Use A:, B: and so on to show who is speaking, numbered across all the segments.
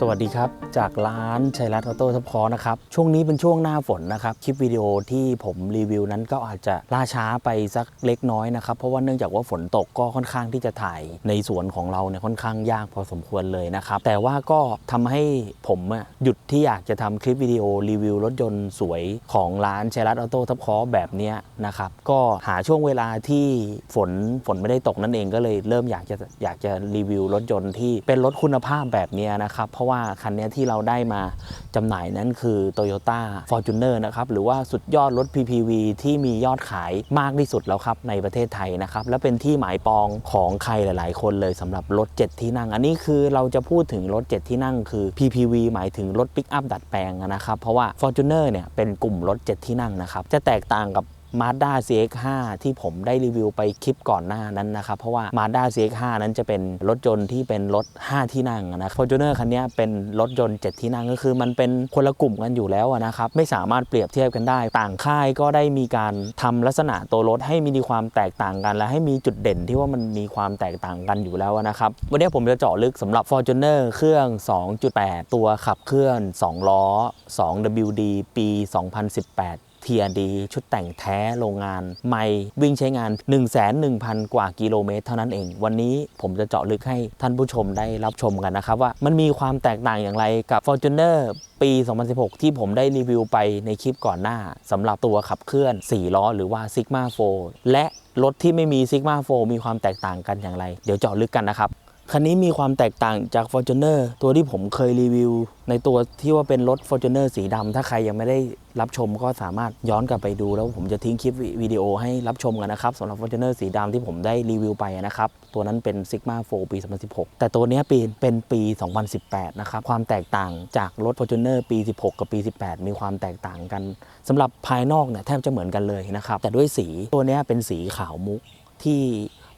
A: สวัสดีครับ จากร้านชัยรัตน์ออโต้ทับคอนะครับ ช่วงนี้เป็นช่วงหน้าฝนนะครับ คลิปวิดีโอที่ผมรีวิวนั้นก็อาจจะล่าช้าไปสักเล็กน้อยนะครับ เพราะว่าเนื่องจากว่าฝนตกก็ค่อนข้างที่จะถ่ายในสวนของเราเนี่ยค่อนข้างยากพอสมควรเลยนะครับ แต่ว่าก็ทำให้ผมหยุดที่อยากจะทำคลิปวิดีโอรีวิวรถยนต์สวยของร้านชัยรัตน์ออโต้ทับคอแบบนี้นะครับก็หาช่วงเวลาที่ฝนฝนไม่ได้ตกนั่นเองก็เลยเริ่มอยากจะอยากจะรีวิวรถยนต์ที่เป็นรถคุณภาพแบบนี้นะครับเพราะว่าคันนี้ที่เราได้มาจำหน่ายนั้นคือ Toyota Fortuner นะครับหรือว่าสุดยอดรถ PPV ที่มียอดขายมากที่สุดแล้วครับในประเทศไทยนะครับและเป็นที่หมายปองของใครหลาย ๆ คนเลยสำหรับรถ 7 ที่นั่ง อันนี้คือเราจะพูดถึงรถ 7 ที่นั่งคือ PPV หมายถึงรถปิกอัพดัดแปลงนะครับเพราะว่า Fortuner เนี่ยเป็นกลุ่มรถ 7 ที่นั่งนะครับจะแตกต่างกับ Mazda CX5 ที่ผมได้รีวิวไปคลิปก่อนหน้านั้นนะครับ เพราะว่า Mazda CX5 นั้นจะเป็นรถยนต์ที่เป็นรถ 5 ที่นั่งนะ Fortuner คันนี้เป็นรถยนต์ 7 ที่นั่งก็คือมันเป็นคนละกลุ่มกันอยู่แล้วนะครับ ไม่สามารถเปรียบเทียบกันได้ ต่างค่ายก็ได้มีการทำลักษณะตัวรถให้มีความแตกต่างกัน และให้มีจุดเด่นที่ว่ามันมีความแตกต่างกันอยู่แล้วนะครับ วันนี้ผมจะเจาะลึกสำหรับ Fortuner เครื่อง 2.8 ตัวขับเคลื่อน 2 ล้อ 2WD ปี 2018 TRD ชุดแต่งแท้โรงงาน ไม่วิ่งใช้งาน 1 1 0 0 0 กว่ากิโลเมตรเท่านั้นเอง วันนี้ผมจะเจาะลึกให้ท่านผู้ชมได้รับชมกันนะครับ ว่ามันมีความแตกต่างอย่างไรกับ Fortuner ปี 2016 ที่ผมได้รีวิวไปในคลิปก่อนหน้าสำหรับตัวขับเคลื่อน 4 ล้อหรือว่า Sigma 4และรถที่ไม่มี Sigma 4มีความแตกต่างกันอย่างไร เดี๋ยวเจาะลึกกันนะครับ คันนี้มีความแตกต่างจาก Fortuner ตัวที่ผมเคยรีวิว ในตัวที่ว่าเป็นรถ Fortuner สีดำถ้าใครยังไม่ได้รับชมก็สามารถย้อนกลับไปดูแล้วผมจะทิ้งคลิปวิดีโอให้รับชมกันนะครับสำหรับ Fortuner สีดำที่ผมได้รีวิวไปนะครับ ตัวนั้นเป็น Sigma 4 ปี 2016 แต่ตัวนี้ปีเป็นปี 2018 นะครับ ความแตกต่างจากรถ Fortuner ปี 16 กับปี 18 มีความแตกต่างกันสำหรับภายนอกเนี่ยแทบจะเหมือนกันเลยนะครับแต่ด้วยสีตัวนี้เป็นสีขาวมุกที่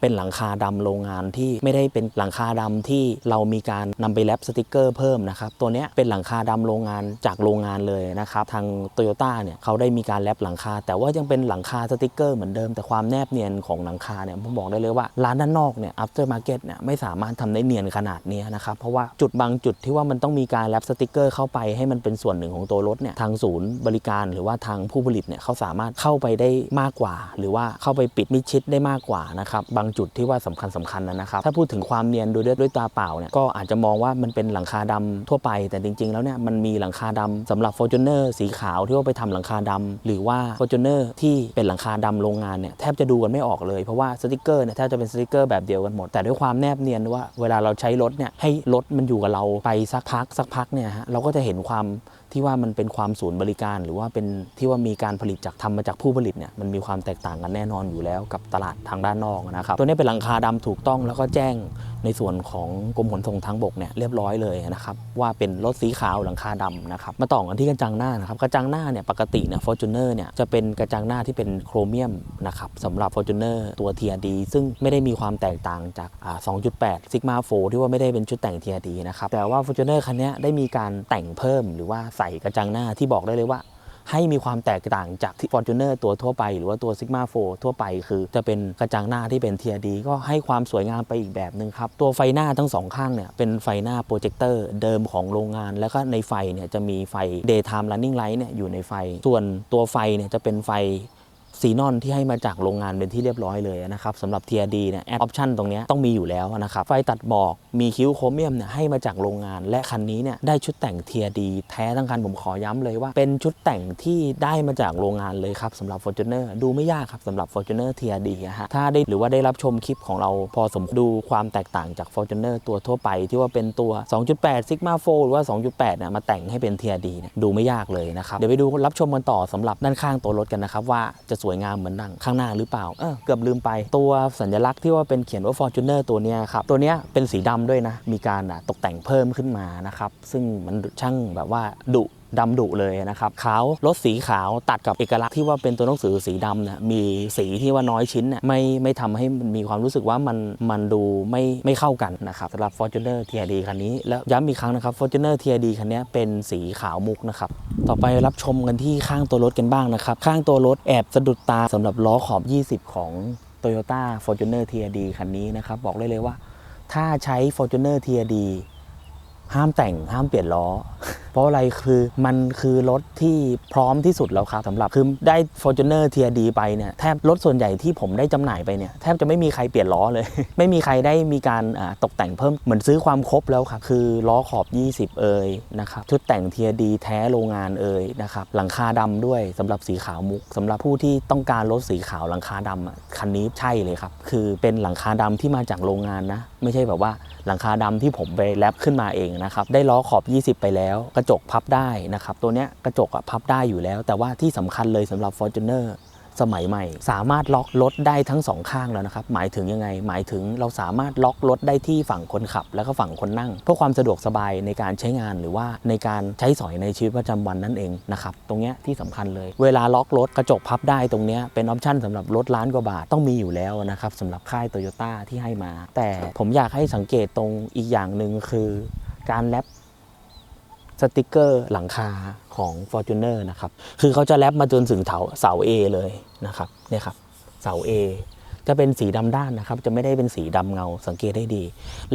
A: เป็นหลังคาดำโรงงานที่ไม่ได้เป็นหลังคาดำที่เรามีการนำไปแรปสติกเกอร์เพิ่มนะครับตัวนี้เป็นหลังคาดำโรงงานจากโรงงานเลยนะครับทางโตโยต้าเนี่ยเขาได้มีการแรปหลังคา แต่ว่ายังเป็นหลังคาสติกเกอร์เหมือนเดิมแต่ความแนบเนียนของหลังคาเนี่ยผมบอกได้เลยว่าร้านด้านนอกเนี่ย after market เนี่ยไม่สามารถทำได้เนียนขนาดนี้นะครับเพราะว่าจุดบางจุดที่ว่ามันต้องมีการแรปสติกเกอร์เข้าไปให้มันเป็นส่วนหนึ่งของตัวรถเนี่ยทางศูนย์บริการหรือว่าทางผู้ผลิตเนี่ยเขาสามารถเข้าไปได้มากกว่า หรือว่าเข้าไปปิดมิดชิดได้มากกว่านะครับบางจุดที่ว่าสำคัญสำคัญนะครับ ถ้าพูดถึงความเนียนโดยด้วยตาเปล่าเนี่ยก็อาจจะมองว่ามันเป็นหลังคาดำทั่วไป แต่จริง ๆ แล้วเนี่ยมันมีหลังคาดำสำหรับ Fortuner สีขาวที่ว่าไปทำหลังคาดำหรือว่า Fortuner ที่เป็นหลังคาดำโรงงานเนี่ยแทบจะดูกันไม่ออกเลยเพราะว่าสติกเกอร์เนี่ยแทบจะเป็นสติกเกอร์แบบเดียวกันหมด แต่ด้วยความแนบเนียนว่าเวลาเราใช้รถเนี่ยให้รถมันอยู่กับเราไปสักพักสักพักเนี่ยฮะเราก็จะเห็นความ ที่ว่ามันเป็นความศูนย์บริการ หรือว่าเป็นที่ว่ามีการผลิตจากทำมาจากผู้ผลิตเนี่ยมันมีความแตกต่างกันแน่นอนอยู่แล้วกับตลาดทางด้านนอกนะครับ ตัวนี้เป็นหลังคาดำถูกต้องแล้วก็แจ้ง ในส่วนของกรมขนส่งทางบกเนี่ยเรียบร้อยเลยนะครับว่าเป็นรถสีขาวหลังคาดำนะครับมาต่อกันที่กระจังหน้านะครับกระจังหน้าเนี่ยปกติเนี่ยฟอร์จูเนอร์เนี่ยจะเป็นกระจังหน้าที่เป็นโครเมียมนะครับสำหรับ f o r t u n e r ตัว TRD ซึ่งไม่ได้มีความแตกต่างจากอ่า2.8 Sigma 4ที่ว่าไม่ได้เป็นชุดแต่ง TRD นะครับแต่ว่า f o r t u n e r คันนี้ได้มีการแต่งเพิ่มหรือว่าใส่กระจังหน้าที่บอกได้เลยว่า ให้มีความแตกต่างจากที่ Fortuner ตัวทั่วไป หรือว่าตัว Sigma 4 ทั่วไป คือจะเป็นกระจังหน้าที่เป็น TRD ก็ให้ความสวยงามไปอีกแบบหนึ่งครับ ตัวไฟหน้าทั้งสองข้างเนี่ยเป็นไฟหน้าโปรเจคเตอร์เดิมของโรงงาน แล้วก็ในไฟเนี่ยจะมีไฟ daytime running light เนี่ยอยู่ในไฟ ส่วนตัวไฟเนี่ยจะเป็นไฟ ซีนอนที่ให้มาจากโรงงานเป็นที่เรียบร้อยเลยนะครับสำหรับ TRD เนี่ยแอดออปชันตรงนี้ต้องมีอยู่แล้วนะครับไฟตัดหมอกมีคิ้วโครเมียมเนี่ยให้มาจากโรงงาน และคันนี้เนี่ยได้ชุดแต่ง TRD แท้ทั้งคันผมขอย้ำเลยว่า เป็นชุดแต่งที่ได้มาจากโรงงานเลยครับสำหรับ Fortuner ดูไม่ยากครับสำหรับ Fortuner TRD อะฮะถ้าได้หรือว่าได้รับชมคลิปของเราพอสมดูความแตกต่างจาก Fortuner ตัวทั่วไปที่ว่าเป็นตัว 2.8 Sigma 4หรือว่า 2.8เนี่ยมาแต่งให้เป็น TRD เนี่ยดูไม่ยากเลยนะครับเดี๋ยวไปดูรับชมกันต่อสำหรับด้านข้างตัวรถกันนะครับว่าจะสวยงามเหมือนดังข้างหน้าหรือเปล่าเออเกือบลืมไปตัวสัญลักษณ์ที่ว่าเป็นเขียนว่า Fortuner ตัวเนี้ยครับตัวเนี้ยเป็นสีดำด้วยนะมีการตกแต่งเพิ่มขึ้นมานะครับซึ่งมันช่างแบบว่าดุ ดำดุเลยนะครับขาวรถสีขาวตัดกับเอกลักษณ์ที่ว่าเป็นตัวหนังสือสีดำเนี่ยมีสีที่ว่าน้อยชิ้นเนี่ยไม่ไม่ทำให้มันมีความรู้สึกว่ามันมันดูไม่ไม่เข้ากันนะครับสำหรับ Fortuner TRD คันนี้ แล้วย้ำอีกครั้งนะครับ Fortuner TRD คันนี้เป็นสีขาวมุกนะครับต่อไปรับชมกันที่ข้างตัวรถกันบ้างนะครับข้างตัวรถแอบสะดุดตาสำหรับล้อขอบ 20 ของ Toyota Fortuner TRD คันนี้นะครับบอกได้เลยว่า ถ้าใช้ Fortuner TRD ห้ามแต่งห้ามเปลี่ยนล้อ เพราะอะไรคือมันคือรถที่พร้อมที่สุดแล้วครับสำหรับคือได้ Fortuner TRD ไปเนี่ยแทบรถส่วนใหญ่ที่ผมได้จำหน่ายไปเนี่ยแทบจะไม่มีใครเปลี่ยนล้อเลย ไม่มีใครได้มีการตกแต่งเพิ่มเหมือนซื้อความครบแล้วครับคือล้อขอบ 20 เอ่ยนะครับชุดแต่ง TRD แท้โรงงานเอ่ยนะครับหลังคาดำด้วยสำหรับสีขาวมุกสำหรับผู้ที่ต้องการรถสีขาวหลังคาดำคันนี้ใช่เลยครับคือเป็นหลังคาดำที่มาจากโรงงานนะ ไม่ใช่แบบว่าหลังคาดำที่ผมไปแรปขึ้นมาเองนะครับได้ล้อขอบ 20 ไปแล้วกระจกพับได้นะครับ ตัวเนี้ยกระจกอะพับได้อยู่แล้ว แต่ว่าที่สำคัญเลยสำหรับ Fortuner สมัยใหม่ สามารถล็อกรถได้ทั้งสองข้างแล้วนะครับ หมายถึงยังไง หมายถึงเราสามารถล็อกรถได้ที่ฝั่งคนขับ แล้วก็ฝั่งคนนั่ง เพื่อความสะดวกสบายในการใช้งานหรือว่าในการใช้สอยในชีวิตประจำวันนั่นเองนะครับ ตรงเนี้ยที่สำคัญเลย เวลาล็อกรถกระจกพับได้ตรงเนี้ยเป็นออปชั่นสำหรับรถล้านกว่าบาทต้องมีอยู่แล้วนะครับสำหรับค่ายโตโยต้าที่ให้มา แต่ผมอยากให้สังเกตตรงอีกอย่างหนึ่งคือการแรป สติกเกอร์หลังคาของ Fortuner นะครับ คือเขาจะแรปมาจนถึงเสาเสา A เลยนะครับเนี่ยครับเสา A จะเป็นสีดำด้านนะครับ จะไม่ได้เป็นสีดำเงาสังเกตได้ดี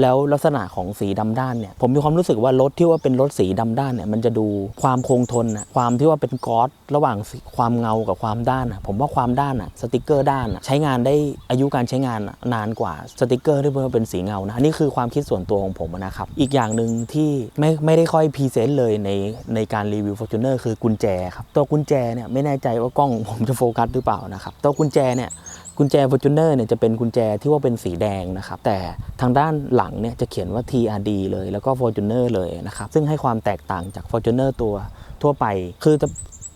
A: แล้วลักษณะของสีดำด้านเนี่ยผมมีความรู้สึกว่ารถที่ว่าเป็นรถสีดำด้านเนี่ยมันจะดูความคงทนนะความที่ว่าเป็นกอสระหว่างความเงากับความด้านนะผมว่าความด้านอะสติกเกอร์ด้านอะใช้งานได้อายุการใช้งานนานกว่าสติกเกอร์ที่เป็นสีเงานะอันนี้คือความคิดส่วนตัวของผมนะครับ อีกอย่างหนึ่งที่ไม่ไม่ได้ค่อยพรีเซนต์เลยในในการรีวิว Fortuner คือกุญแจครับตัวกุญแจเนี่ยไม่แน่ใจว่ากล้องผมจะโฟกัสหรือเปล่านะครับตัวกุญแจเนี่ย กุญแจ Fortuner เนี่ยจะเป็นกุญแจที่ว่าเป็นสีแดงนะครับ แต่ทางด้านหลังเนี่ยจะเขียนว่า TRD เลยแล้วก็ Fortuner เลยนะครับ ซึ่งให้ความแตกต่างจาก Fortuner ตัวทั่วไป คือจะ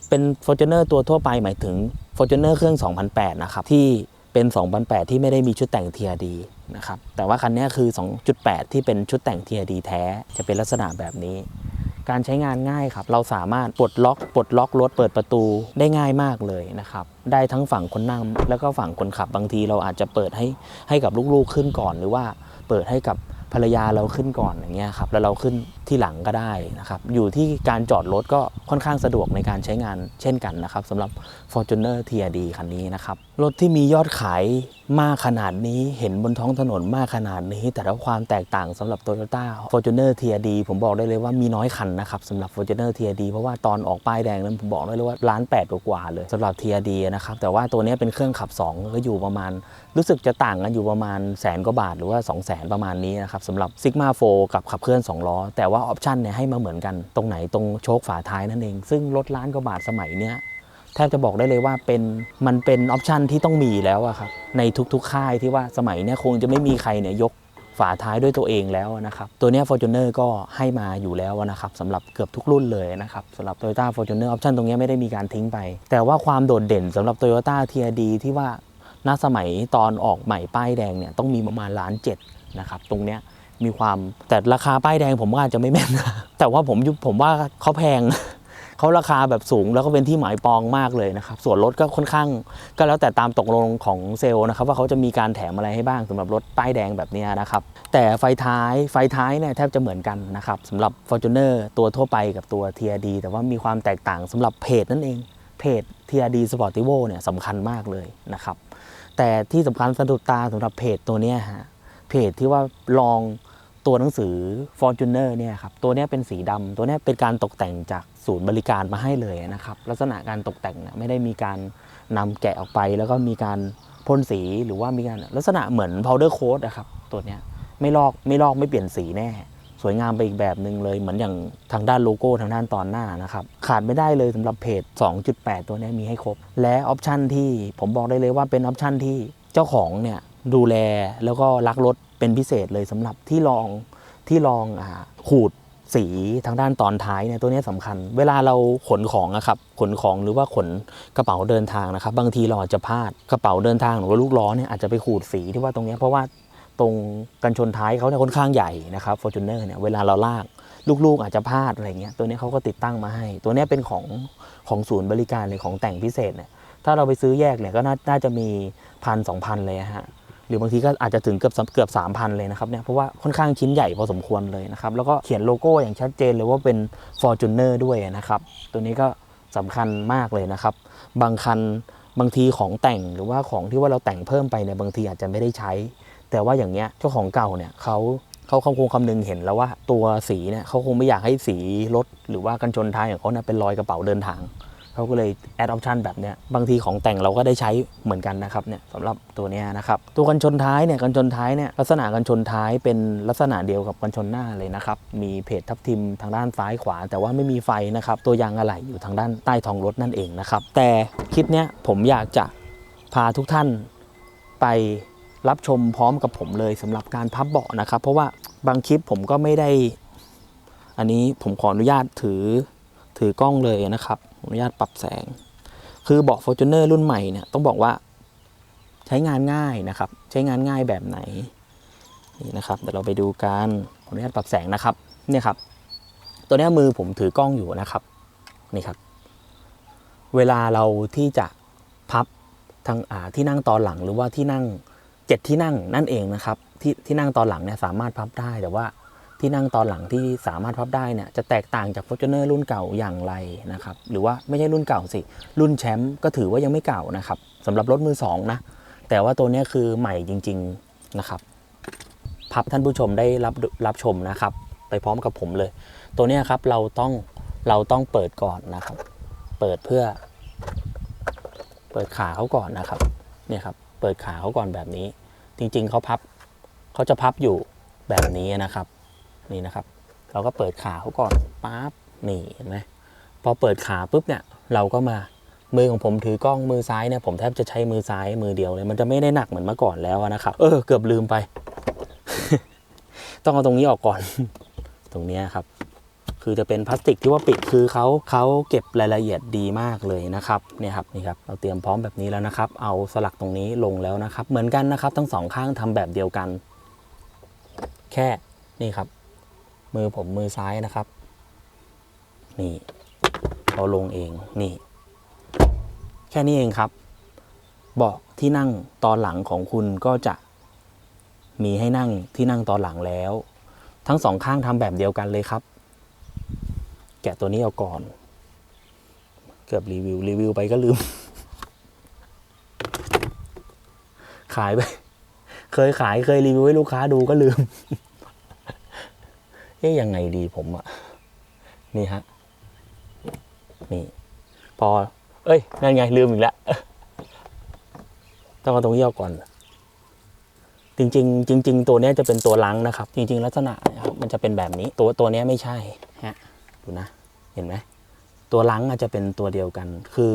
A: เป็น Fortuner ตัวทั่วไปหมายถึง Fortuner เครื่อง 2008 นะครับ ที่เป็น 2008 ที่ไม่ได้มีชุดแต่ง TRD นะครับ แต่ว่าคันนี้คือ 2.8 ที่เป็นชุดแต่ง TRD แท้ จะเป็นลักษณะแบบนี้ การใช้งานง่ายครับ เราสามารถปลดล็อก ปลดล็อกรถเปิดประตูได้ง่ายมากเลยนะครับ ได้ทั้งฝั่งคนนั่งแล้วก็ฝั่งคนขับบางทีเราอาจจะเปิดให้ให้กับลูกๆขึ้นก่อน หรือว่าเปิดให้กับภรรยาเราขึ้นก่อนอย่างเงี้ยครับแล้วเราขึ้น ที่หลังก็ได้นะครับ อยู่ที่การจอดรถก็ค่อนข้างสะดวกในการใช้งานเช่นกันนะครับสำหรับ Fortuner TRD คันนี้นะครับ รถที่มียอดขายมากขนาดนี้เห็นบนท้องถนนมากขนาดนี้ แต่ละความแตกต่างสำหรับ Toyota Fortuner TRD ผมบอกได้เลยว่ามีน้อยคันนะครับสำหรับ Fortuner TRD เพราะว่าตอนออกป้ายแดงนั้นผมบอกได้เลยว่าล้านแปดกว่าเลยสำหรับ TRD นะครับแต่ว่าตัวนี้เป็นเครื่องขับ 2 ก็อยู่ประมาณ รู้สึกจะต่างกันอยู่ประมาณแสนกว่าบาทหรือว่า 2 0 0แสนประมาณนี้นะครับสำหรับ Sigma 4กับขับเคลื่อน2ล้อแต่ว่าว่าออปชันเนี่ยให้มาเหมือนกันตรงไหนตรงโชคฝาท้ายนั่นเอง ซึ่งรถล้านกว่าบาทสมัยเนี้ยแทบจะบอกได้เลยว่าเป็นมันเป็นออปชันที่ต้องมีแล้วอะครับในทุกๆ ค่ายที่ว่าสมัยเนี้ยคงจะไม่มีใครเนี่ยยกฝาท้ายด้วยตัวเองแล้วนะครับ ตัวเนี้ย Fortuner ก็ให้มาอยู่แล้วนะครับสำหรับเกือบทุกรุ่นเลยนะครับสำหรับ Toyota Fortuner ออปชันตรงเนี้ยไม่ได้มีการทิ้งไป แต่ว่าความโดดเด่นสำหรับ Toyota TRD ที่ว่าณสมัยตอนออกใหม่ป้ายแดงเนี่ยต้องมีประมาณล้านเจ็ดนะครับตรงเนี้ย มีความแต่ราคาป้ายแดงผมก็อาจจะไม่แม่นนะแต่ว่าผมผมว่าเขาแพงเขาราคาแบบสูงแล้วก็เป็นที่หมายปองมากเลยนะครับ ส่วนลดก็ค่อนข้าง ก็แล้วแต่ตามตกลงของเซลล์นะครับ ว่าเขาจะมีการแถมอะไรให้บ้างสำหรับรถป้ายแดงแบบนี้นะครับ แต่ไฟท้ายไฟท้ายเนี่ยแทบจะเหมือนกันนะครับสำหรับ Fortuner ตัวทั่วไปกับตัว TRD แต่ว่ามีความแตกต่างสำหรับเพจนั่นเองเพจ TRD Sportivo เนี่ยสำคัญมากเลยนะครับ แต่ที่สำคัญสะดุดตาสำหรับเพจตัวนี้ฮะเพจที่ว่าลอง ตัวหนังสือ Fortuner เนี่ยครับตัวนี้เป็นสีดำตัวนี้เป็นการตกแต่งจากศูนย์บริการมาให้เลยนะครับลักษณะการตกแต่งเนี่ยไม่ได้มีการนำแกะออกไป แล้วก็มีการพ่นสีหรือว่ามีการลักษณะเหมือน powder coat นะครับตัวนี้ไม่ลอกไม่ลอกไม่เปลี่ยนสีแน่ สวยงามไปอีกแบบหนึ่งเลยเหมือนอย่างทางด้านโลโก้ทางด้านตอนหน้านะครับขาดไม่ได้เลยสำหรับเพจ 2.8 ตัวนี้มีให้ครบ และออปชันที่ผมบอกได้เลยว่าเป็นออปชันที่เจ้าของเนี่ยดูแลแล้วก็รักรถ เป็นพิเศษเลยสำหรับที่ลองที่ลองอขูดสีทางด้านตอนท้ายเนี่ยตัวนี้สำคัญ เวลาเราขนของอะครับขนของหรือว่าขนกระเป๋าเดินทางนะครับ บางทีเราอาจจะพลาดกระเป๋าเดินทางหรือว่าลูกล้อเนี่ยอาจจะไปขูดสีที่ว่าตรงเนี้ยเพราะว่าตรงกันชนท้ายเขาเนี่ยค่อนข้างใหญ่นะครับ Fortuner เนี่ยเวลาเราลากลูกๆอาจจะพลาดอะไรเงี้ยตัวนี้เขาก็ติดตั้งมาให้ ตัวนี้เป็นของของศูนย์บริการเลยของแต่งพิเศษเนี่ยถ้าเราไปซื้อแยกเนี่ยก็น่าจะมีพันสองพันเลยฮะ หรือบางทีก็อาจจะถึงเกือบเกือบสามพันเลยนะครับเนี่ยเพราะว่าค่อนข้างชิ้นใหญ่พอสมควรเลยนะครับแล้วก็เขียนโลโก้อย่างชัดเจนเลยว่าเป็น Fortuner ด้วยนะครับตัวนี้ก็สำคัญมากเลยนะครับ บางคันบางทีของแต่งหรือว่าของที่ว่าเราแต่งเพิ่มไปเนี่ยบางทีอาจจะไม่ได้ใช้ แต่ว่าอย่างเงี้ยเจ้าของเก่าเนี่ยเขาเขาเขาคงคำนึงเห็นแล้วว่าตัวสีเนี่ยเขาคงไม่อยากให้สีรถหรือว่ากันชนท้ายของเขาเนี่ยเป็นรอยกระเป๋าเดินทาง เขาก็เลยแอดออปชันแบบเนี้ยบางทีของแต่งเราก็ได้ใช้เหมือนกันนะครับเนี่ยสำหรับตัวเนี้ยนะครับตัวกันชนท้ายเนี่ยกันชนท้ายเนี่ยลักษณะกันชนท้ายเป็นลักษณะเดียวกับกันชนหน้าเลยนะครับมีเพจทับทิมทางด้านซ้ายขวา แต่ว่าไม่มีไฟนะครับตัวยางอะไหล่อยู่ทางด้านใต้ท้องรถนั่นเองนะครับแต่คลิปเนี้ยผมอยากจะพาทุกท่านไปรับชมพร้อมกับผมเลยสำหรับการพับเบาะนะครับ เพราะว่าบางคลิปผมก็ไม่ได้ อันนี้ผมขออนุญาตถือถือกล้องเลยนะครับ อนุญาตปรับแสง คือเบาะ Fortuner รุ่นใหม่เนี่ยต้องบอกว่าใช้งานง่ายนะครับ ใช้งานง่ายแบบไหนนี่นะครับเดี๋ยวเราไปดูกันขออนุญาตปรับแสงนะครับเนี่ยครับ ตัวนี้มือผมถือกล้องอยู่นะครับนี่ครับ เวลาเราที่จะพับทางอ่าที่นั่งตอนหลังหรือว่าที่นั่งเจ็ดที่นั่งนั่นเองนะครับ ที่ที่นั่งตอนหลังเนี่ยสามารถพับได้แต่ว่า ที่นั่งตอนหลังที่สามารถพับได้เนี่ยจะแตกต่างจาก Fortuner รุ่นเก่าอย่างไรนะครับหรือว่าไม่ใช่รุ่นเก่าสิ รุ่นแชมป์ก็ถือว่ายังไม่เก่านะครับสำหรับรถมือสองนะแต่ว่าตัวนี้คือใหม่จริง ๆนะครับ พับท่านผู้ชมได้รับรับชมนะครับ ไปพร้อมกับผมเลย ตัวนี้ครับเราต้องเราต้องเปิดก่อนนะครับ เปิดเพื่อ เปิดขาเขาก่อนนะครับเนี่ยครับเปิดขาเขาก่อนแบบนี้ จริงๆเขาพับเขาจะพับอยู่แบบนี้นะครับ นี่นะครับ เราก็เปิดขาเขาก่อนปั๊บนี่เห็นไหมพอเปิดขาปุ๊บเนี่ยเราก็มามือของผมถือกล้องมือซ้ายเนี่ยผมแทบจะใช้มือซ้ายมือเดียวเลยมันจะไม่ได้หนักเหมือนเมื่อก่อนแล้วนะครับ เออเกือบลืมไป ต้องเอาตรงนี้ออกก่อน ตรงนี้ครับ คือจะเป็นพลาสติกที่ว่าปิดคือเขาเขาเก็บรายละเอียดดีมากเลยนะครับเนี่ยครับนี่ครับเราเตรียมพร้อมแบบนี้แล้วนะครับ เอาสลักตรงนี้ลงแล้วนะครับ เหมือนกันนะครับ ทั้งสองข้างทำแบบเดียวกัน แค่นี่ครับ มือผมมือซ้ายนะครับ นี่เอาลงเองนี่ แค่นี้เองครับเบาะที่นั่งตอนหลังของคุณก็จะมีให้นั่งที่นั่งตอนหลังแล้ว ทั้งสองข้างทำแบบเดียวกันเลยครับ แกะตัวนี้เอาก่อน เกือบรีวิวรีวิวไปก็ลืม ขายไป เคยขายเคยรีวิวให้ลูกค้าดูก็ลืม อ๊ยยังไงดีผมอะนี่ฮะนี่ พอ เอ้ยนั่นไงลืมอีกแล้วต้องเอาตรงนี้เอาก่อน จริง ๆ จริง ๆ ตัวนี้จะเป็นตัวล้างนะครับ จริง ๆ ลักษณะนะครับมันจะเป็นแบบนี้ ตัวตัวนี้ไม่ใช่ฮะดูนะ เห็นไหมตัวล้างอาจจะเป็นตัวเดียวกัน คือ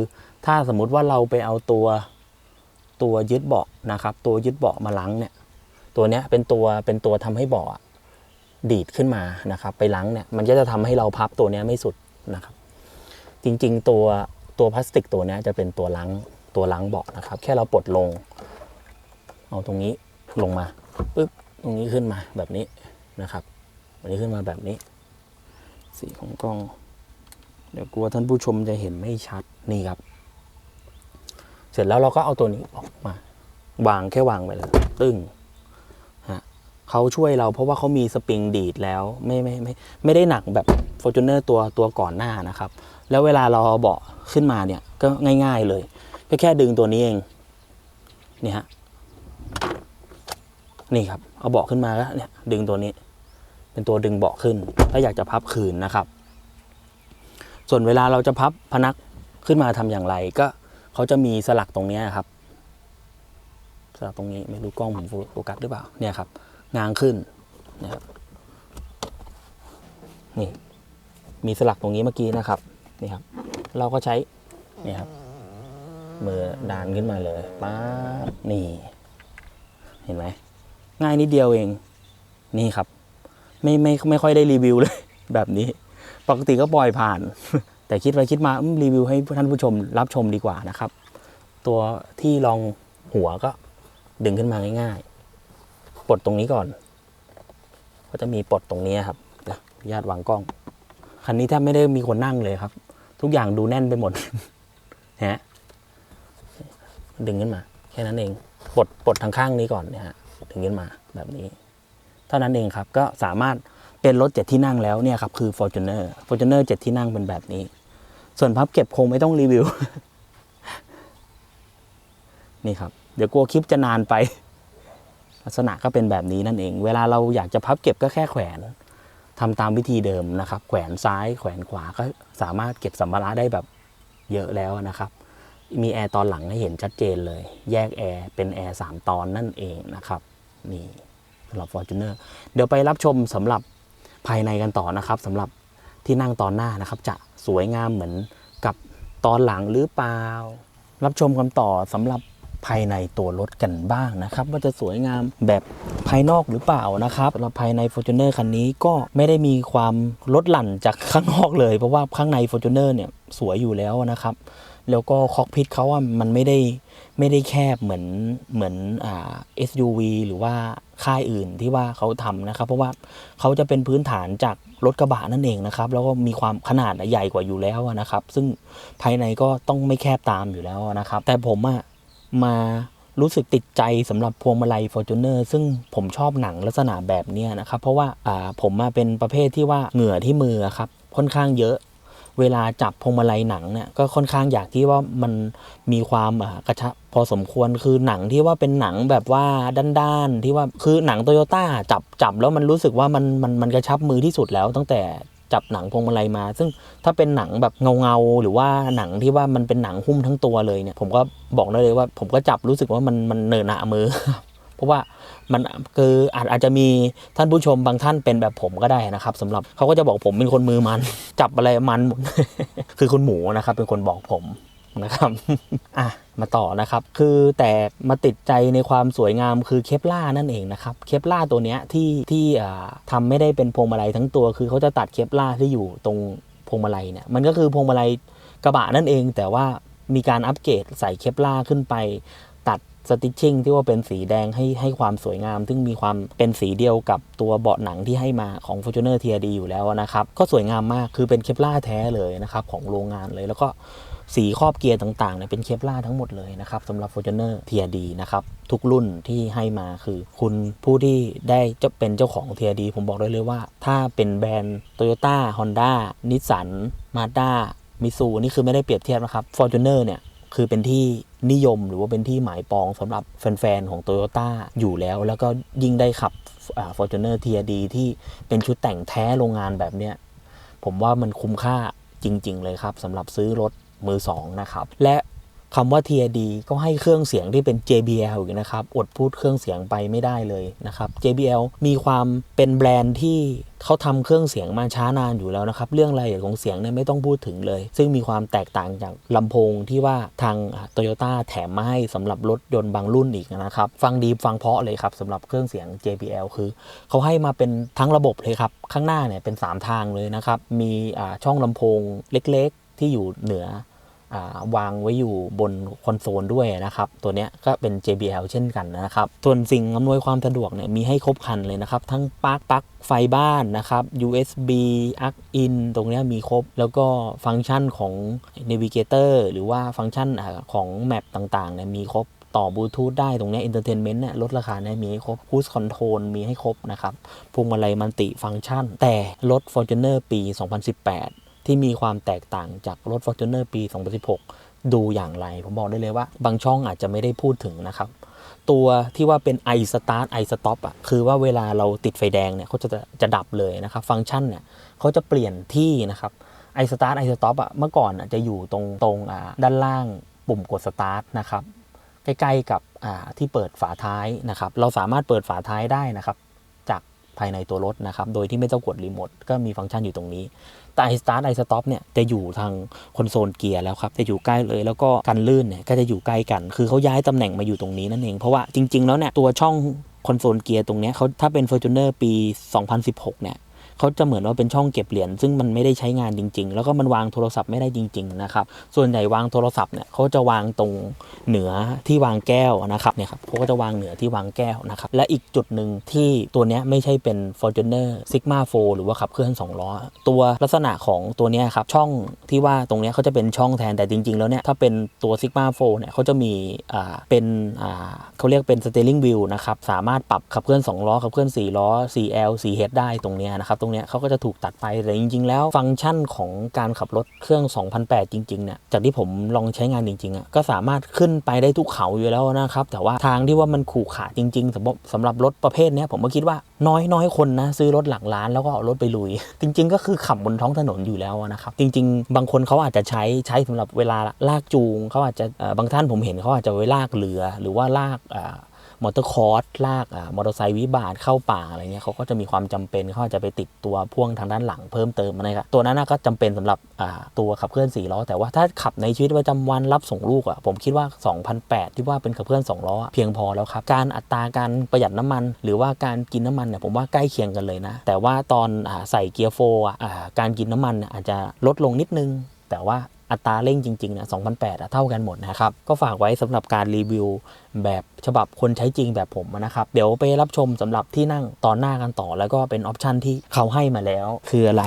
A: ถ้าสมมุติว่าเราไปเอาตัวตัวยึดเบาะนะครับ ตัวยึดเบาะมาล้างเนี่ย ตัวเนี้ยเป็นตัวเป็นตัวทำให้เบาะอะ ดีดขึ้นมานะครับ ไปล้างเนี่ยมันก็จะทำให้เราพับตัวนี้ไม่สุดนะครับ จริงๆตัวตัวพลาสติกตัวนี้จะเป็นตัวล้างตัวล้างเบาะนะครับ แค่เราปลดลง เอาตรงนี้ลงมาปึ๊บตรงนี้ขึ้นมาแบบนี้นะครับอันนี้ขึ้นมาแบบนี้ สีของกล้อง เดี๋ยวกลัวท่านผู้ชมจะเห็นไม่ชัดนี่ครับ เสร็จแล้วเราก็เอาตัวนี้ออกมา วางแค่วางไปเลยตึ้ง เขาช่วยเราเพราะว่าเขามีสปริงดีดแล้วไม่ไม่ไม่ไม่ได้หนักแบบ f o r t u n e r ตัวตัวก่อนหน้านะครับ แล้วเวลาเราเอาเบาะขึ้นมาเนี่ยก็ง่ายๆเลยก็แค่ดึงตัวนี้เองนี่ฮะนี่ครับ เอาเบาะขึ้นมาแล้วเนี่ยดึงตัวนี้ เป็นตัวดึงเบาะขึ้น ถ้าอยากจะพับคืนนะครับ ส่วนเวลาเราจะพับพนักขึ้นมาทำอย่างไรก็เขาจะมีสลักตรงนี้ครับสลักตรงนี้ไม่รู้กล้องผมโฟกัสหรือเปล่าเนี่ยครับ งางขึ้นนะครับนี่มีสลักตรงนี้เมื่อกี้นะครับนี่ครับ เราก็ใช้นี่ครับมือดานขึ้นมาเลยป๊าบนี่ เห็นไหมง่ายนิดเดียวเอง นี่ครับ ไม่ไม่ไม่ค่อยได้รีวิวเลย แบบนี้ ปกติก็ปล่อยผ่าน แต่คิดไปคิดมารีวิวให้ท่านผู้ชมรับชมดีกว่านะครับ ตัวที่รองหัวก็ดึงขึ้นมาง่าย ปลดตรงนี้ก่อน ก็จะมีปลดตรงนี้ครับนุญาติวางกล้อง คันนี้แทบไม่ได้มีคนนั่งเลยครับ ทุกอย่างดูแน่นไปหมดฮะดึงขึ้นมา แค่นั้นเองปลดปลดทางข้างนี้ก่อนนี่ยฮะดึงขึ้นมาแบบนี้ เท่านั้นเองครับก็สามารถเป็นรถเจ็ดที่นั่งแล้วเนี่ยครับคือ Fortuner Fortuner เจ็ดที่นั่งเป็นแบบนี้ ส่วนพับเก็บคงไม่ต้องรีวิว นี่ครับ เดี๋ยวกลัวคลิปจะนานไป ลักษณะก็เป็นแบบนี้นั่นเอง เวลาเราอยากจะพับเก็บก็แค่แขวนทำตามวิธีเดิมนะครับ แขวนซ้ายแขวนขวาก็สามารถเก็บสัมภาระได้แบบเยอะแล้วนะครับ มีแอร์ตอนหลังให้เห็นชัดเจนเลย แยกแอร์เป็นแอร์สามตอนนั่นเองนะครับนี่สำหรับ Fortuner เดี๋ยวไปรับชมสำหรับภายในกันต่อนะครับสำหรับที่นั่งตอนหน้านะครับ จะสวยงามเหมือนกับตอนหลังหรือเปล่า รับชมกันต่อสำหรับ ภายในตัวรถกันบ้างนะครับ ว่าจะสวยงามแบบภายนอกหรือเปล่านะครับสำหรับภายใน Fortuner คันนี้ก็ไม่ได้มีความลดหลั่นจากข้างนอกเลย เพราะว่าข้างใน Fortuner เนี่ยสวยอยู่แล้วนะครับ แล้วก็คอกพิทเขาว่ามันไม่ได้ไม่ได้แคบเหมือนเหมือนอ่า SUV หรือว่าค่ายอื่นที่ว่าเขาทำนะครับ เพราะว่าเขาจะเป็นพื้นฐานจากรถกระบะนั่นเองนะครับ แล้วก็มีความขนาดใหญ่กว่าอยู่แล้วนะครับ ซึ่งภายในก็ต้องไม่แคบตามอยู่แล้วนะครับ แต่ผมอะ มารู้สึกติดใจสำหรับพวงมาลัย Fortuner ซึ่งผมชอบหนังลักษณะแบบนี้นะครับ เพราะว่าาผมมาเป็นประเภทที่ว่าเหงื่อที่มือครับค่อนข้างเยอะ เวลาจับพวงมาลัยหนังเนี่ยก็ค่อนข้างอยากที่ว่ามันมีความากระชับพอสมควรคือหนังที่ว่าเป็นหนังแบบว่าด้านๆที่ว่าคือหนังโตโยต้าจับจับแล้วมันรู้สึกว่ามันมันมันกระชับมือที่สุดแล้วตั้งแต่ จับหนังพวงมาลัยมา ซึ่งถ้าเป็นหนังแบบเงาๆหรือว่าหนังที่ว่ามันเป็นหนังหุ้มทั้งตัวเลยเนี่ย ผมก็บอกได้เลยว่า ผมก็จับรู้สึกว่ามันมันเนินหนามือ เพราะว่ามันคืออาจอาจจะมีท่านผู้ชมบางท่านเป็นแบบผมก็ได้นะครับสำหรับเขาก็จะบอกผมเป็นคนมือมัน จับอะไรมันหมดคือคุณหมูนะครับเป็นคนบอกผม นะครับอะมาต่อนะครับ คือแต่มาติดใจในความสวยงามคือเคปล่านั่นเองนะครับ เคปล่าตัวเนี้ยที่ที่ทำไม่ได้เป็นพวงมาลัยทั้งตัว คือเขาจะตัดเคปล่าที่อยู่ตรงพวงมาลัยเนี่ย มันก็คือพวงมาลัยกระบะนั่นเอง แต่ว่ามีการอัปเกรดใส่เคปล่าขึ้นไป ตัดสติชชิ่งที่ว่าเป็นสีแดงให้ให้ความสวยงาม ซึ่งมีความเป็นสีเดียวกับตัวเบาะหนังที่ให้มาของ Fortuner TRD อยู่แล้วนะครับ ก็สวยงามมาก คือเป็นเคปล่าแท้เลยนะครับของโรงงานเลย แล้วก็ สีครอบเกียร์ต่างๆเนี่ยเป็นเคปล่าทั้งหมดเลยนะครับสำหรับ Fortuner TRD นะครับทุกรุ่นที่ให้มาคือ คุณผู้ที่ได้จะเป็นเจ้าของ TRD ผมบอกได้เลยว่า ถ้าเป็นแบรนด์ Toyota Honda Nissan Mazda มิซูนี่คือไม่ได้เปรียบเทียบนะครับ Fortuner เนี่ยคือเป็นที่นิยมหรือว่าเป็นที่หมายปองสำหรับแฟนๆของ Toyota อยู่แล้ว แล้วก็ยิ่งได้ขับ Fortuner TRD ที่เป็นชุดแต่งแท้โรงงานแบบเนี้ยผมว่ามันคุ้มค่าจริง ๆ เลยครับสำหรับซื้อรถ มือสองนะครับ และคำว่า TRD ก็ให้เครื่องเสียงที่เป็น JBL อีกนะครับ อดพูดเครื่องเสียงไปไม่ได้เลยนะครับ JBL มีความเป็นแบรนด์ที่เขาทำเครื่องเสียงมาช้านานอยู่แล้วนะครับ เรื่องรายละเอียดของเสียงเนี่ยไม่ต้องพูดถึงเลย ซึ่งมีความแตกต่างจากลำโพงที่ว่าทางโตโยต้าแถมมาให้สำหรับรถยนต์บางรุ่นอีกนะครับ ฟังดีฟังเพาะเลยครับสำหรับเครื่องเสียง JBL คือเขาให้มาเป็นทั้งระบบเลยครับข้างหน้าเนี่ยเป็น 3 ทางเลยนะครับมีอ่าช่องลำโพงเล็ก ๆ ที่อยู่เหนือ วางไว้อยู่บนคอนโซลด้วยนะครับ ตัวนี้ก็เป็น JBL เช่นกันนะครับ ส่วนสิ่งอำนวยความสะดวกเนี่ยมีให้ครบครันเลยนะครับ ทั้งปลั๊กปลั๊กไฟบ้านนะครับ USB Plug in ตรงนี้มีครบ แล้วก็ฟังก์ชันของ Navigator หรือว่าฟังก์ชันของแมปต่างๆเนี่ยมีครบต่อบลูทูธได้ตรงนี้ย Entertainment เนี่ยลดราคาเนี่ยมีให้ครบ Cruise Control มีให้ครบนะครับพวงมาลัยมัลติฟังก์ชัน แต่รถ Fortuner ปี 2018 ที่มีความแตกต่างจากรถ Fortuner ปี 2016 ดูอย่างไร ผมบอกได้เลยว่า บางช่องอาจจะไม่ได้พูดถึงนะครับ ตัวที่ว่าเป็น i start i stop อะคือว่าเวลาเราติดไฟแดงเนี่ยเขาจะจะดับเลยนะครับ ฟังก์ชันเนี่ยเขาจะเปลี่ยนที่นะครับ i start i stop อะเมื่อก่อนอะจะอยู่ตรงตรงอ่าด้านล่างปุ่มกด start นะครับใกล้ๆกับอ่าที่เปิดฝาท้ายนะครับ เราสามารถเปิดฝาท้ายได้นะครับ ภายในตัวรถนะครับ โดยที่ไม่ต้องกดรีโมทก็มีฟังก์ชันอยู่ตรงนี้ แต่ i start i stop เนี่ยจะอยู่ทางคอนโซลเกียร์แล้วครับ จะอยู่ใกล้เลย แล้วก็กันลื่นเนี่ยก็จะอยู่ใกล้กัน คือเขาย้ายตำแหน่งมาอยู่ตรงนี้นั่นเอง เพราะว่าจริง ๆ แล้วเนี่ยตัวช่องคอนโซลเกียร์ตรงนี้เขาถ้าเป็น Fortuner ปี 2016 เนี่ย เขาจะเหมือนว่าเป็นช่องเก็บเหรียญซึ่งมันไม่ได้ใช้งานจริง ๆ แล้วก็มันวางโทรศัพท์ไม่ได้จริง ๆ นะครับ ส่วนใหญ่วางโทรศัพท์เนี่ยเขาจะวางตรงเหนือที่วางแก้วนะครับเนี่ยครับเขาก็จะวางเหนือที่วางแก้วนะครับและอีกจุดหนึ่งที่ตัวเนี้ยไม่ใช่เป็น Fortuner Sigma 4หรือว่าขับเคลื่อน2ล้อตัวลักษณะของตัวเนี้ยครับช่องที่ว่าตรงเนี้ยเขาจะเป็นช่องแทนแต่จริง ๆ แล้วเนี่ยถ้าเป็นตัว Sigma 4เนี่ยเขาจะมีอ่าเป็นอ่าเขาเรียกเป็น steering wheel นะครับสามารถปรับขับเคลื่อน2ล้อขับเคลื่อน4ล้อ 4L 4H ได้ตรงเนี้ยนะครับตรงรงเนี้ยเขาก็จะถูกตัดไปแต่จริง ๆ แล้วฟังก์ชันของการขับรถเครื่อง 2008 จริงๆเนี่ยจากที่ผมลองใช้งานจริงๆอะก็สามารถขึ้นไปได้ทุกเขาอยู่แล้วนะครับ แต่ว่าทางที่ว่ามันขู่ขาจริงๆสำหรับสำหรับรถประเภทเนี้ยผมก็คิดว่าน้อยน้อยคนนะ ซื้อรถหลักล้านแล้วก็เอารถไปลุย จริง ๆ ก็คือขับบนท้องถนนอยู่แล้วนะครับ จริง ๆ บางคนเขาอาจจะใช้ใช้สำหรับเวลาลากจูงเขาอาจจะบางท่านผมเห็นเขาอาจจะไว้ลากเรือหรือว่าลาก มอเตอร์คอร์สลากอ่มอเตอร์ไซค์วิบากเข้าป่าอะไรเงี้ยเขาก็จะมีความจำเป็นเขาจะไปติดตัวพ่วงทางด้านหลังเพิ่มเติมนะครับตัวนั้นก็จำเป็นสำหรับตัวขับเคลื่อนสี่ล้อแต่ว่าถ้าขับในชีวิตประจำวันรับส่งลูกอะผมคิดว่า 2008 ที่ว่าเป็นขับเคลื่อน2ล้อเพียงพอแล้วครับ การอัตราการประหยัดน้ำมัน หรือว่าการกินน้ำมันเนี่ยผมว่าใกล้เคียงกันเลยนะ แต่ว่าตอนอใส่เกียร์โฟร์อะการกินน้ำมันอาจจะลดลงนิดนึง แต่ว่า อัตราเร่งจริงๆเนี่ย2008 เท่ากันหมดนะครับ ก็ฝากไว้สำหรับการรีวิวแบบฉบับคนใช้จริงแบบผมนะครับ เดี๋ยวไปรับชมสำหรับที่นั่งตอนหน้ากันต่อ แล้วก็เป็นออปชันที่เขาให้มาแล้ว คืออะไร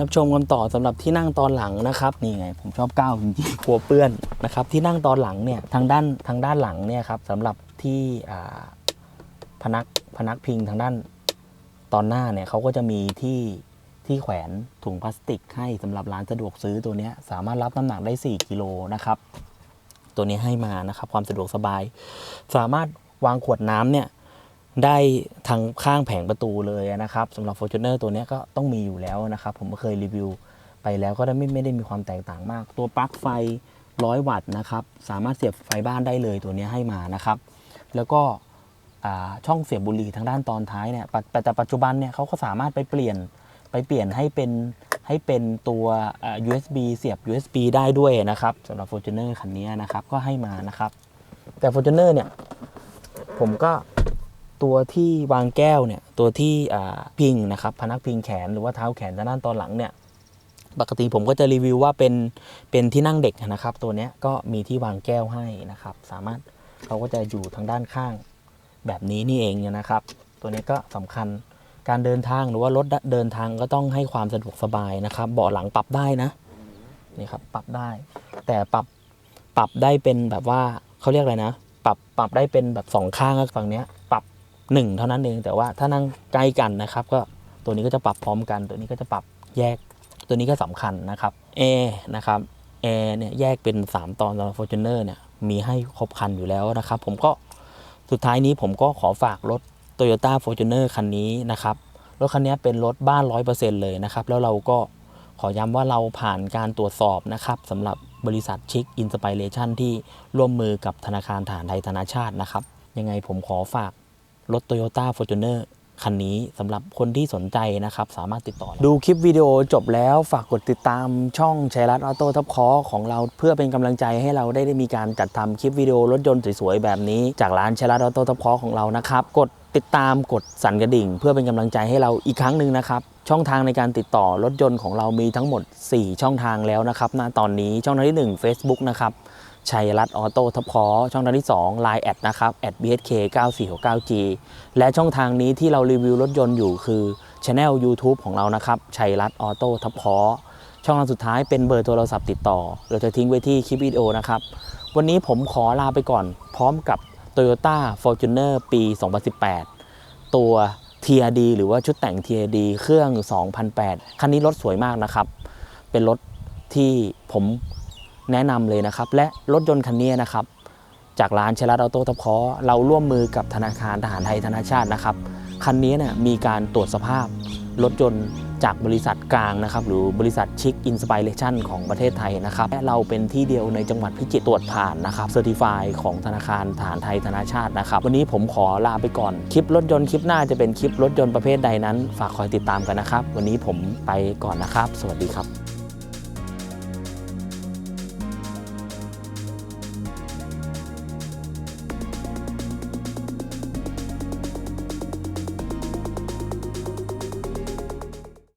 A: รับชมกันต่อสำหรับที่นั่งตอนหลังนะครับนี่ไง ผมชอบก้าวจริงๆกลัวเปื้อนนะครับที่นั่งตอนหลังเนี่ยทางด้านทางด้านหลังเนี่ยครับสำหรับที่พนักพนักพิงทางด้านตอนหน้าเนี่ยเขาก็จะมีที่ ที่แขวนถุงพลาสติกให้สำหรับร้านสะดวกซื้อตัวนี้สามารถรับน้ำหนักได้ 4 กิโลนะครับ ตัวนี้ให้มานะครับความสะดวกสบาย สามารถวางขวดน้ำเนี่ยได้ทางข้างแผงประตูเลยนะครับสำหรับ Fortuner ตัวนี้ก็ต้องมีอยู่แล้วนะครับ ผมก็เคยรีวิวไปแล้วก็ได้ไม่ไม่ได้มีความแตกต่างมาก ตัวปลั๊กไฟ 100 วัตต์นะครับ สามารถเสียบไฟบ้านได้เลยตัวนี้ให้มานะครับ แล้วก็ช่องเสียบบุหรี่ทางด้านตอนท้ายเนี่ยแต่ปัจจุบันเนี่ยเขาก็สามารถไปเปลี่ยน ไปเปลี่ยนให้เป็นให้เป็นตัว USB เสียบ USB ได้ด้วยนะครับสำหรับ Fortuner คันนี้นะครับ ก็ให้มานะครับ แต่ Fortuner เนี่ย ผมก็ตัวที่วางแก้วเนี่ย ตัวที่พิงนะครับ พนักพิงแขนหรือว่าเท้าแขนทางด้านตอนหลังเนี่ย ปกติผมก็จะรีวิวว่าเป็นเป็นที่นั่งเด็กนะครับ ตัวนี้ก็มีที่วางแก้วให้นะครับ สามารถเขาก็จะอยู่ทางด้านข้างแบบนี้นี่เองนะครับ ตัวนี้ก็สำคัญ การเดินทางหรือว่ารถเดินทางก็ต้องให้ความสะดวกสบายนะครับเบาะหลังปรับได้นะนี่ครับปรับได้ แต่ปรับปรับได้เป็นแบบว่าเขาเรียกอะไรนะ ปรับปรับได้เป็นแบบสองข้างฝั่งเนี้ยปรับหนึ่งเท่านั้นเองแต่ว่าถ้านั่งใกล้กันนะครับ ก็ตัวนี้ก็จะปรับพร้อมกัน ตัวนี้ก็จะปรับแยกตัวนี้ก็สำคัญนะครับแอร์นะครับแอร์เนี่ยแยกเป็น 3 ตอนสำหรับ Fortuner เนี่ยมีให้ครบคันอยู่แล้วนะครับ ผมก็สุดท้ายนี้ผมก็ขอฝากรถ Toyota Fortuner คันนี้นะครับรถคันนี้เป็นรถบ้าน 100%เลยนะครับ แล้วเราก็ขอย้ำว่าเราผ่านการตรวจสอบนะครับสำหรับบริษัทชิคอินสปิเรชันที่ร่วมมือกับธนาคารฐานไทยธนาชาตินะครับ ยังไงผมขอฝากรถ Toyota Fortuner คันนี้สำหรับคนที่สนใจนะครับ สามารถติดต่อ ดูคลิปวิดีโอจบแล้วฝากกดติดตามช่องชัยรัตออโต้ทับคอของเราเพื่อเป็นกำลังใจให้เราได้ได้มีการจัดทำคลิปวิดีโอรถยนต์สวยๆแบบนี้จากร้านชัยรัตออโต้ทับคอของเรานะครับ กด ติดตามกดสั่นกระดิ่ง เพื่อเป็นกำลังใจให้เราอีกครั้งหนึ่งนะครับ ช่องทางในการติดต่อรถยนต์ของเรามีทั้งหมด 4 ช่องทางแล้วนะครับณตอนนี้ช่องทางที่ 1 Facebook นะครับชัยรัตน์ออโต้ทับคอช่องทางที่ 2 Line แอดนะครับ @bhk 9469g และช่องทางนี้ที่เรารีวิวรถยนต์อยู่คือช anel YouTube ของเรานะครับชัยรัตน์ออโต้ทับคอช่องทางสุดท้ายเป็นเบอร์โทรศัพท์ติดต่อ เราจะทิ้งไว้ที่คลิปวิดีโอนะครับ วันนี้ผมขอลาไปก่อนพร้อมกับ Toyota Fortuner ปี 2018 ตัว TRD หรือว่าชุดแต่ง TRD เครื่อง 2008 คันนี้รถสวยมากนะครับ เป็นรถที่ผมแนะนำเลยนะครับ และรถยนต์คันนี้นะครับ จากร้านเชลัดออโต้ทับคอเราร่วมมือกับธนาคารทหารไทยธนาชาตินะครับ คันนี้เนี่ยมีการตรวจสภาพรถยนต์ จากบริษัทกลางนะครับหรือบริษัทชิคอินสปิเรชันของประเทศไทยนะครับและเราเป็นที่เดียวในจังหวัดพิจิตรตรวจผ่านนะครับเซอร์ติฟายของธนาคารฐานไทยธนาชาตินะครับ วันนี้ผมขอลาไปก่อน คลิปรถยนต์คลิปหน้าจะเป็นคลิปรถยนต์ประเภทใดนั้น ฝากคอยติดตามกันนะครับ วันนี้ผมไปก่อนนะครับ สวัสดีครับ